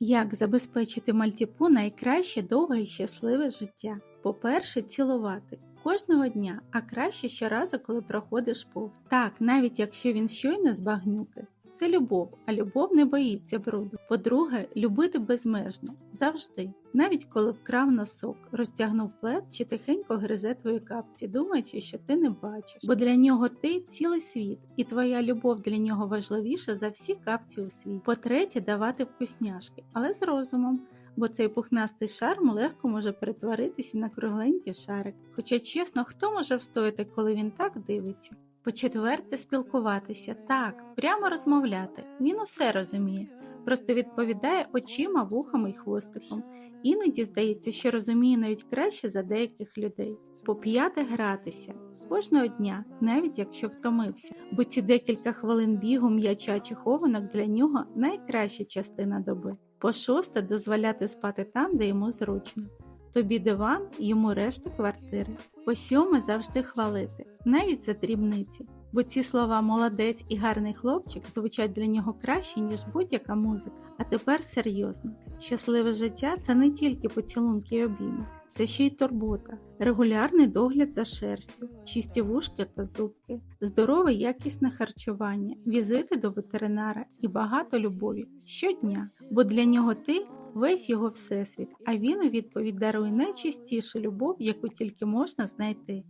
Як забезпечити мальтіпу найкраще довге і щасливе життя? По-перше, цілувати кожного дня, а краще щоразу, коли проходиш повз. Так, навіть якщо він щойно з багнюки. Це любов, а любов не боїться бруду. По-друге, любити безмежно завжди, навіть коли вкрав носок, розтягнув плед чи тихенько гризе твої капці, думаючи, що ти не бачиш. Бо для нього ти цілий світ, і твоя любов для нього важливіша за всі капці у світі. По-третє, давати вкусняшки, але з розумом. Бо цей пухнастий шарм легко може перетворитися на кругленький шарик. Хоча чесно, хто може встояти, коли він так дивиться? По-четверте, спілкуватися так, прямо розмовляти. Він усе розуміє, просто відповідає очима, вухами й хвостиком. Іноді здається, що розуміє навіть краще за деяких людей. По-п'яте, гратися кожного дня, навіть якщо втомився, бо ці декілька хвилин бігу м'яча чи хованок для нього найкраща частина доби. По-шосте, дозволяти спати там, де йому зручно. Тобі диван, йому решта квартири. По сьоме завжди хвалити, навіть за дрібниці. Бо ці слова молодець і гарний хлопчик звучать для нього краще, ніж будь-яка музика. А тепер серйозно. Щасливе життя це не тільки поцілунки й обійми, це ще й турбота, регулярний догляд за шерстю, чисті вушки та зубки, здорове якісне харчування, візити до ветеринара і багато любові щодня. Бо для нього ти весь його всесвіт, а він у відповідь дарує найчистішу любов, яку тільки можна знайти.